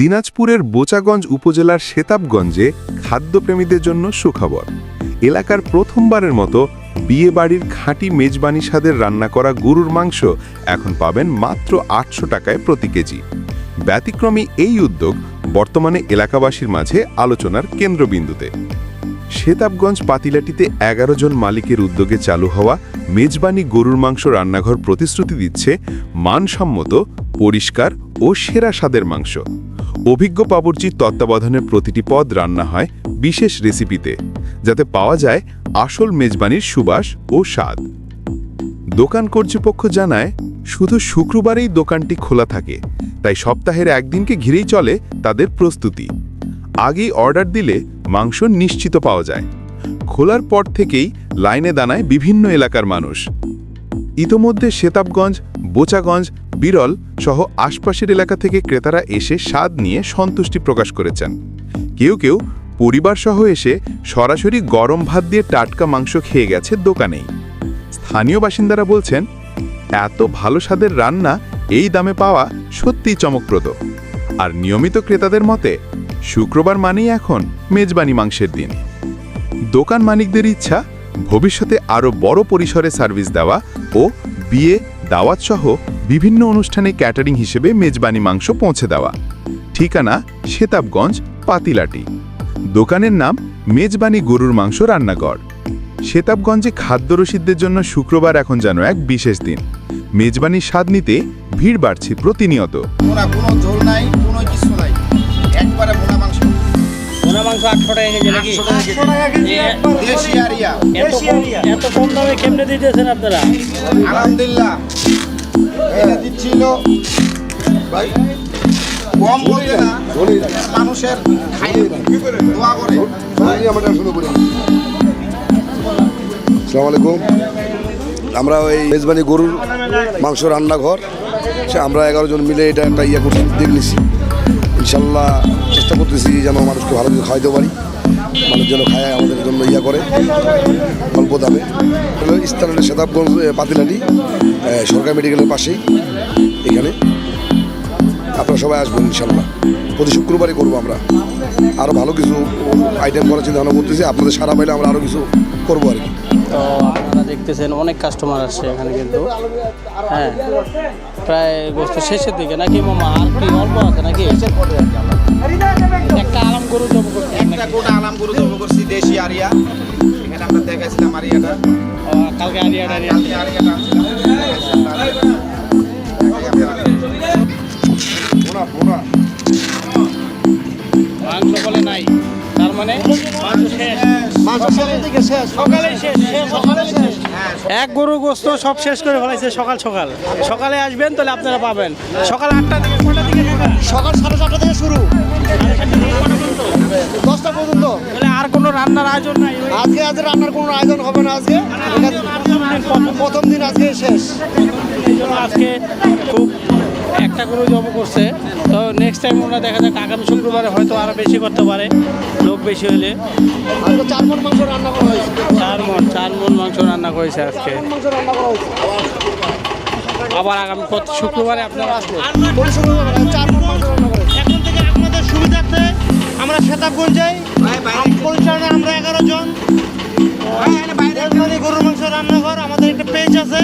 দিনাজপুরের বোচাগঞ্জ উপজেলার সেতাবগঞ্জে খাদ্যপ্রেমীদের জন্য সুখবর। এলাকার প্রথমবারের মতো বিয়ে বাড়ির খাঁটি মেজবানি স্বাদের রান্না করা গরুর মাংস এখন পাবেন মাত্র আটশো টাকায় প্রতি কেজি। ব্যতিক্রমী এই উদ্যোগ বর্তমানে এলাকাবাসীর মাঝে আলোচনার কেন্দ্রবিন্দুতে। সেতাবগঞ্জ পাতিলাটিতে এগারো জন মালিকের উদ্যোগে চালু হওয়া মেজবানি গরুর মাংস রান্নাঘর প্রতিশ্রুতি দিচ্ছে মানসম্মত, পরিষ্কার ও সেরা স্বাদের মাংস। অভিজ্ঞ পাবর্চির তত্ত্বাবধানে প্রতিটি পদ রান্না হয় বিশেষ রেসিপিতে, যাতে পাওয়া যায় আসল মেজবানির সুবাস ও স্বাদ। দোকান কর্তৃপক্ষ জানায়, শুধু শুক্রবারেই দোকানটি খোলা থাকে, তাই সপ্তাহের একদিনকে ঘিরেই চলে তাদের প্রস্তুতি। আগেই অর্ডার দিলে মাংস নিশ্চিত পাওয়া যায়। খোলার পর থেকেই লাইনে দাঁড়ায় বিভিন্ন এলাকার মানুষ। ইতোমধ্যে সেতাবগঞ্জ, বোচাগঞ্জ বিরল সহ আশপাশের এলাকা থেকে ক্রেতারা এসে স্বাদ নিয়ে সন্তুষ্টি প্রকাশ করেছেন। কেউ কেউ পরিবারসহ এসে সরাসরি গরম ভাত দিয়ে টাটকা মাংস খেয়ে গেছে দোকানেই। স্থানীয় বাসিন্দারা বলছেন, এত ভালো স্বাদের রান্না এই দামে পাওয়া সত্যিই চমকপ্রদ। আর নিয়মিত ক্রেতাদের মতে, শুক্রবার মানেই এখন মেজবানি মাংসের দিন। দোকান মালিকদের ইচ্ছা, ভবিষ্যতে আরও বড় পরিসরে সার্ভিস দেওয়া ও বিয়ে দাওয়াত সহ বিভিন্ন অনুষ্ঠানে ক্যাটারিং হিসেবে মেজবানি মাংস পৌঁছে দেওয়া। ঠিকানা সেতাবগঞ্জ পাতিলাটি। দোকানের নাম মেজবানি গরুর মাংস রান্নাঘর। সেতাবগঞ্জে খাদ্যরসিদদের জন্য শুক্রবার এখন যেন এক বিশেষ দিন। মেজবানির স্বাদ নিতে ভিড় বাড়ছে প্রতিনিয়ত। কোনো ঝোল নাই কোনো কিছু নাই। একবারে মাংস। পোনা মাংস আটশো টাকা কেজি নাকি? আটশো টাকা কেজি। দেশি আরিয়া। এত কম এত কম দামে কেমনে দিতেছেন আপনারা? আলহামদুলিল্লাহ। এটা দিচ্ছিল। ভাই, কম না, মানুষের আসসালামু আলাইকুম। আমরা ওই মেজবানি গরুর মাংস রান্নাঘর। সে আমরা এগারো জন মিলে এটা একটা ইয়ে করছি উদ্যোগ নিছি। ইনশাল্লাহ চেষ্টা করতেছি যেন মানুষকে ভালো কিছু খাওয়াইতে পারি। মানুষ যেন খায় আমাদের জন্য ইয়া করে অল্প দামে। স্থানীয় সেতাবগঞ্জ পাতিলাটি সরকারি মেডিকেলের পাশেই এখানে। আপনারা সবাই আসবেন ইনশাল্লাহ প্রতি শুক্রবারই করব আমরা। আরও ভালো কিছু আইটেম করার চিন্তা ভাবনা করতেছি আপনাদের সারা পাইলে আমরা আরও কিছু করব আর কি। তো আপনারা দেখতেছেন অনেক কাস্টমার আসছে এখানে কিন্তু। হ্যাঁ প্রায় গোস্ত শেষের দিকে। নাকি মামা আর কি অল্প আছে নাকি? একটা আরাম গরু জব করতে একটা গোটা আলাম গরু জব করছি দেশি আরিয়া। এখানে আমরা দেখাইছিলাম আরিয়াটা। কালকে আরিয়া ডারিয়া কালকে আরিয়াটা আনছিলাম। মোনা মোনা মাংস বলে নাই। মানে? হ্যাঁ এক গরু গোস্ত সব শেষ করে ফেলাইছে সকাল সকাল। সকালে আসবেন তাহলে আপনারা পাবেন। সকাল আটটা থেকে কটা থেকে সকাল সাড়ে সাতটা থেকে শুরু। দশটা পর্যন্ত। তাহলে আর কোনো রান্নার আয়োজন নাই? আজকে আজকে রান্নার কোনো আয়োজন হবে না আজকে। এটা প্রথম দিন আজকে শেষ। আজকে খুব একটা গরু জব করছে। তো নেক্সট টাইম ওরা দেখা যাক আগামী শুক্রবারে হয়তো আরও বেশি করতে পারে লোক বেশি হলে। চার মন মাংস রান্না করা হয়েছে। চার মন চার মন মাংস রান্না করেছে আজকে। আবার আগামী প্রতি শুক্রবারে আপনারা আসবেন। চার মন মাংস রান্না করা এখন থেকে আপনাদের সুবিধার্থে আমরা সেতাবগঞ্জে পরিচালনা আমরা এগারো জন। গরুর মাংস রান্নাঘর আমাদের একটা পেজ আছে।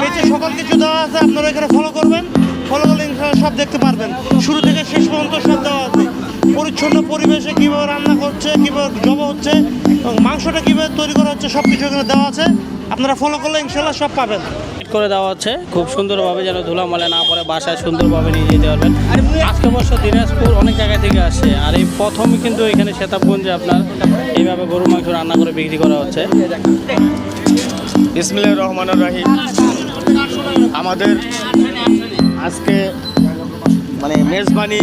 পেজে সকল কিছু দেওয়া আছে আপনারা এখানে ফলো করবেন। ফলো ইনশাল্লাহ সব দেখতে পারবেন। শুরু থেকে শেষ পর্যন্ত সব দেওয়া আছে। পরিচ্ছন্ন পরিবেশে কীভাবে রান্না করছে কীভাবে জবা হচ্ছে এবং মাংসটা কীভাবে তৈরি করা হচ্ছে সব কিছু এখানে দেওয়া আছে। আপনারা ফলো করলে ইনশাল্লাহ সব পাবেন। করে দেওয়া হচ্ছে। খুব সুন্দরভাবে যেন ধুলামলে না পড়ে বাসায় সুন্দরভাবে নিয়ে যেতে পারবেন। আজকে অবশ্য দিনাজপুর অনেক জায়গা থেকে আসে আর এই প্রথম কিন্তু এখানে সেতাবগঞ্জে আপনার এইভাবে গরু মাংস রান্না করে বিক্রি করা হচ্ছে। ইসমিল্লাহ রহমান রাহিম। আমাদের আজকে মানে মেজবানি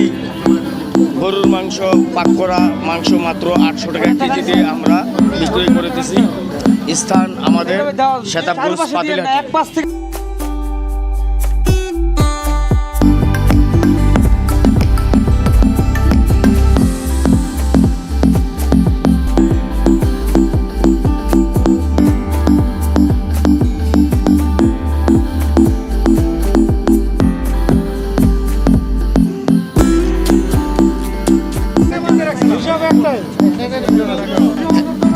গরুর মাংস পাক করা মাংস মাত্র আটশো টাকা কেজি দিয়ে আমরা বিক্রি করেতেছি স্থান আমাদের শতাবগঞ্জ পাতিলাটি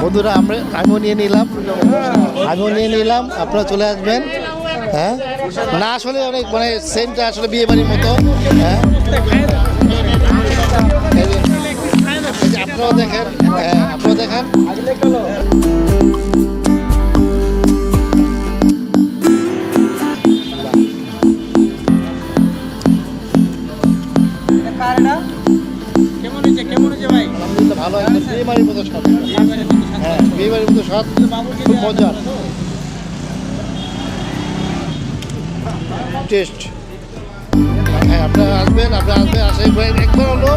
বন্ধুরা, আমরা আমিও নিয়ে নিলাম আমিও নিয়ে নিলাম, আপনারা চলে আসবেন হ্যাঁ? না, আসলে অনেক মানে সেন্টটা আসলে বিয়ে বাড়ির মতো হ্যাঁ? আপনারাও দেখেন হ্যাঁ আপনারাও দেখেন। কেমন হয়েছে? কেমন হয়েছে ভাই? ভালো একদম বিয়ে মতো স্বাদ হ্যাঁ বিয়ে বাড়ির মতো স্বাদ খুব মজার। টেস্ট হ্যাঁ আপনারা আসবেন আপনারা আসবেন আসে একবার হলো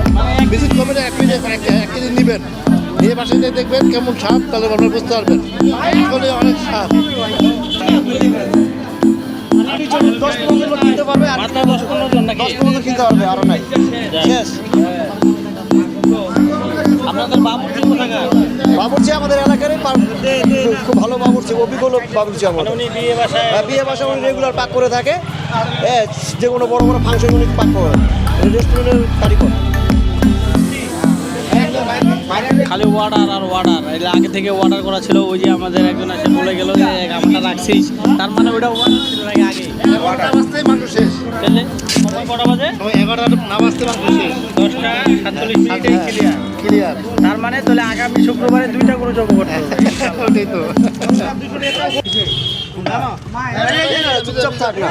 ভিজিট করবেন এক কেজি এক এক কেজি নেবেন। নিয়ে পাশে দেখবেন কেমন স্বাদ তাহলে আপনারা বুঝতে পারবেন। আসলে অনেক স্বাদ। দশ পনেরো কিনতে পারবে আর দশ পনেরো দশ পনেরো কিনতে পারবে আরও নাই। শেষ খুব ভালো বাবুর্চি অভিজ্ঞ লোক বাবুর্চি মানে আমাদের। উনি বিয়ে বাসা উনি রেগুলার পাক করে থাকে। হ্যাঁ যে কোনো বড় বড় ফাংশন উনি পাক করে। রেস্টুরেন্টের কারিগর খালি ওয়ার্ডার আর ওয়ার্ডার এটা আগে থেকে অর্ডার করা ছিল ওই যে আমাদের একজন এসে বলে গেল যে আমরা রাখছিস। তার মানে ওটা অর্ডার ছিল আগে? মাংস শেষ। কটা বাজে? সময় এগারোটা না বাজতে মাংস দশটা সাতচল্লিশ মিনিটে। ক্লিয়ার ক্লিয়ার তার মানে তাহলে আগামী শুক্রবারে দুইটা করে জব করতে ওটাই তো। চুপচাপ থাক না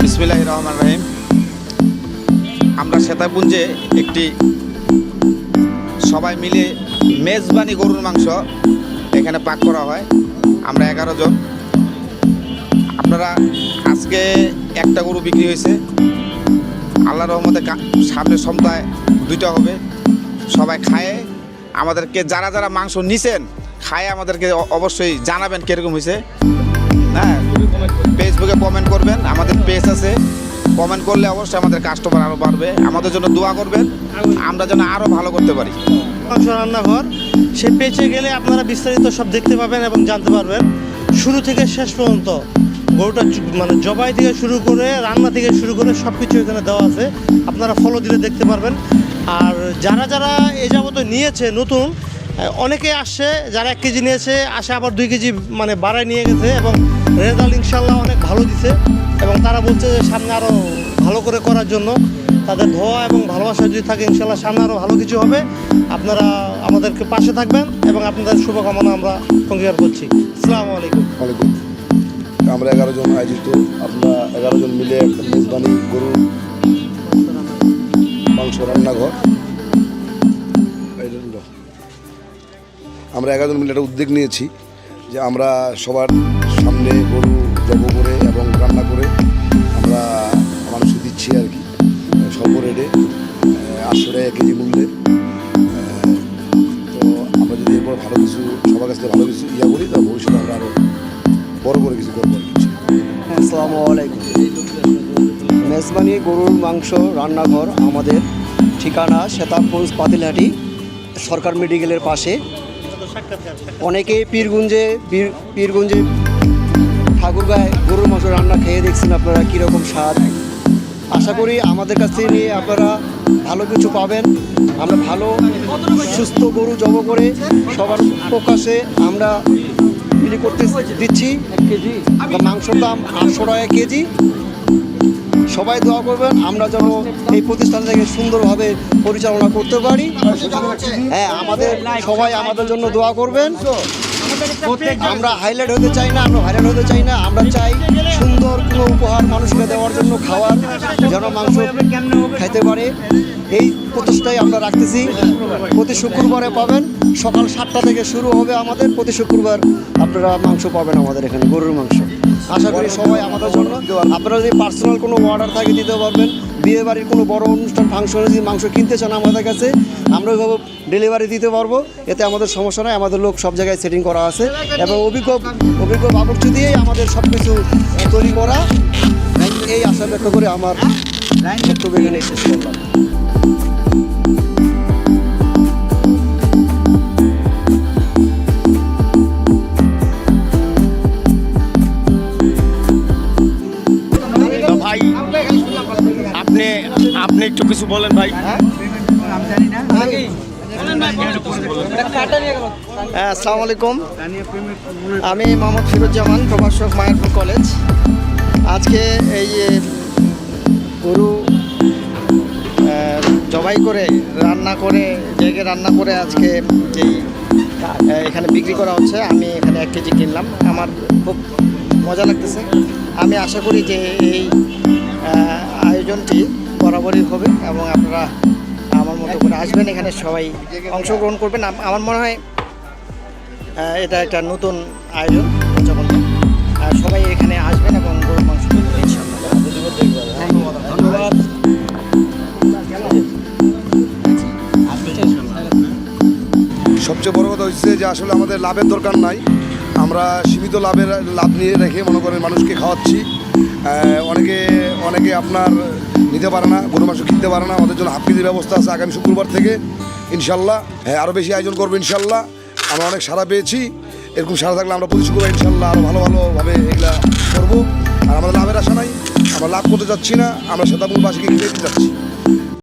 বিসমিল্লাহ রহমান রহিম। আমরা শ্বেতাপুঞ্জে একটি সবাই মিলে মেজবানি গরুর মাংস এখানে পাক করা হয়। আমরা এগারো জন। আপনারা আজকে একটা গরু বিক্রি হয়েছে। আল্লাহ রহমতে সামনের সপ্তাহে দুইটা হবে। সবাই খায়। আমাদেরকে যারা যারা মাংস নিছেন, খায় আমাদেরকে অবশ্যই জানাবেন কীরকম হয়েছে। হ্যাঁ ফেসবুকে কমেন্ট করবেন। আমাদের পেজ আছে। কমেন্ট করলে অবশ্যই আমাদের কাস্টমার আরও বাড়বে। আমাদের জন্য দোয়া করবেন। আমরা যেন আরও ভালো করতে পারি। রান্নাঘর সে পেজে গেলে আপনারা বিস্তারিত সব দেখতে পাবেন এবং জানতে পারবেন। শুরু থেকে শেষ পর্যন্ত গরুটা মানে জবাই থেকে শুরু করে, রান্না থেকে শুরু করে সব কিছু এখানে দেওয়া আছে। আপনারা ফলো দিলে দেখতে পারবেন। আর যারা যারা এ যাবত নিয়েছে, নতুন, অনেকে আসছে যারা এক কেজি নিয়েছে, আসে আবার দুই কেজি মানে বাড়ায় নিয়ে গেছে এবং রেজাল্ট ইনশাল্লাহ অনেক ভালো দিছে এবং তারা বলছে যে সামনে আরও ভালো করে করার জন্য। তাদের ধোয়া এবং ভালোবাসা যদি থাকে, ইনশাল্লাহ সামনে আরও ভালো কিছু হবে। আপনারা আমাদেরকে পাশে থাকবেন এবং আপনাদের শুভকামনা আমরা অঙ্গীকার করছি। আসসালামু আলাইকুম। ওয়ালাইকুম আমরা এগারো জন আয়োজিত আমরা এগারো জন মিলে একটা মেজবানি গরুর মাংস রান্নাঘর। আমরা এগারো জন মিলে একটা উদ্যোগ নিয়েছি যে আমরা সবার সামনে গরু জব করে এবং রান্না করে আমরা মানুষকে দিচ্ছি আর কি। স্বল্প রেটে আটশো টাকা কেজি মূল্যে। তো আমরা যদি এরপর ভালো কিছু, সবার কাছ থেকে ভালো কিছু ইয়া করি তা ভবিষ্যতে আমরা আরও বড় করে কিছু আসসালামু আলাইকুম। মেজবানি গরুর মাংস রান্নাঘর আমাদের ঠিকানা সেতাবগঞ্জ পাতিলহাটি, সরকার মেডিকেলের পাশে। অনেকে পীরগুঞ্জে, পীর- পীরগুঞ্জে ঠাকুরগাঁয় গরুর মাংস রান্না খেয়ে দেখছেন আপনারা কীরকম স্বাদ। আশা করি আমাদের কাছ থেকে নিয়ে আপনারা ভালো কিছু পাবেন। আমরা ভালো, সুস্থ গরু জব করে সবার প্রকাশে আমরা বিক্রি করতে দিচ্ছি। মাংসর দাম আটশো টাকা কেজি। সবাই দোয়া করবেন, আমরা যেন এই প্রতিষ্ঠান থেকে সুন্দরভাবে পরিচালনা করতে পারি। হ্যাঁ আমাদের সবাই আমাদের জন্য দোয়া করবেন। আমরা হাইলাইট হতে চাই না আমরা ভাইরাল হতে চাই না আমরা চাই সুন্দর কোনো উপহার মানুষকে দেওয়ার জন্য খাওয়ার যেন মাংস খাইতে পারে। এই প্রচেষ্টাই আমরা রাখতেছি। প্রতি শুক্রবারে পাবেন। সকাল সাতটা থেকে শুরু হবে আমাদের। প্রতি শুক্রবার আপনারা মাংস পাবেন আমাদের এখানে গরুর মাংস। আশা করি সবাই আমাদের জন্য। আপনারা যদি পার্সোনাল কোনো অর্ডার থাকে দিতে পারবেন। বিয়ে বাড়ির কোনো বড় অনুষ্ঠান ফাংশনে যদি মাংস কিনতে চান আমাদের কাছে, আমরা ওইভাবে ডেলিভারি দিতে পারব। এতে আমাদের সমস্যা নয় আমাদের লোক সব জায়গায় সেটিং করা আছে। এবং অভিজ্ঞ অভিজ্ঞ বাবুর্চি দিয়েই আমাদের সব কিছু তৈরি করা। এই আশা ব্যক্ত করে আমার বক্তব্য এখানে শেষ করলাম। বলেন ভাই। হ্যাঁ? আসসালামু আলাইকুম। আমি মোহাম্মদ ফিরুজ্জামান প্রভাষক মায়ারপুর কলেজ। আজকে এই গরু জবাই করে রান্না করে জায়গায় রান্না করে আজকে আহ, এখানে বিক্রি করা হচ্ছে আমি এখানে এক কেজি কিনলাম। আমার খুব মজা লাগতেছে। আমি আশা করি যে এই আয়োজনটি বরাবরই হবে এবং আপনারা আমার মতো করে আসবেন, এখানে সবাই অংশগ্রহণ করবেন। আমার মনে হয় এটা একটা নতুন আয়োজন, যখন সবাই এখানে আসবেন এবং গরুর মাংস ধন্যবাদ। সবচেয়ে বড় কথা হচ্ছে যে আসলে আমাদের লাভের দরকার নাই। আমরা সীমিত লাভের, লাভ নিয়ে রেখে মনে করেন মানুষকে খাওয়াচ্ছি। অনেকে অনেকে আপনার নিতে পারে না, গরু মাংস কিনতে পারে না, আমাদের জন্য হাফ কেজির ব্যবস্থা আছে আগামী শুক্রবার থেকে, ইনশাল্লাহ। হ্যাঁ আরও বেশি আয়োজন করব, ইনশাল্লাহ। আমরা অনেক সারা পেয়েছি, এরকম সারা থাকলে আমরা প্রতি শুক্রবার ইনশাল্লাহ আরও ভালো ভালোভাবে এগুলা করব। আর আমাদের লাভের আশা নাই, আমরা লাভ করতে যাচ্ছি না, আমরা শ্বেতাপুরবাসীকে কিনে দিতে যাচ্ছি।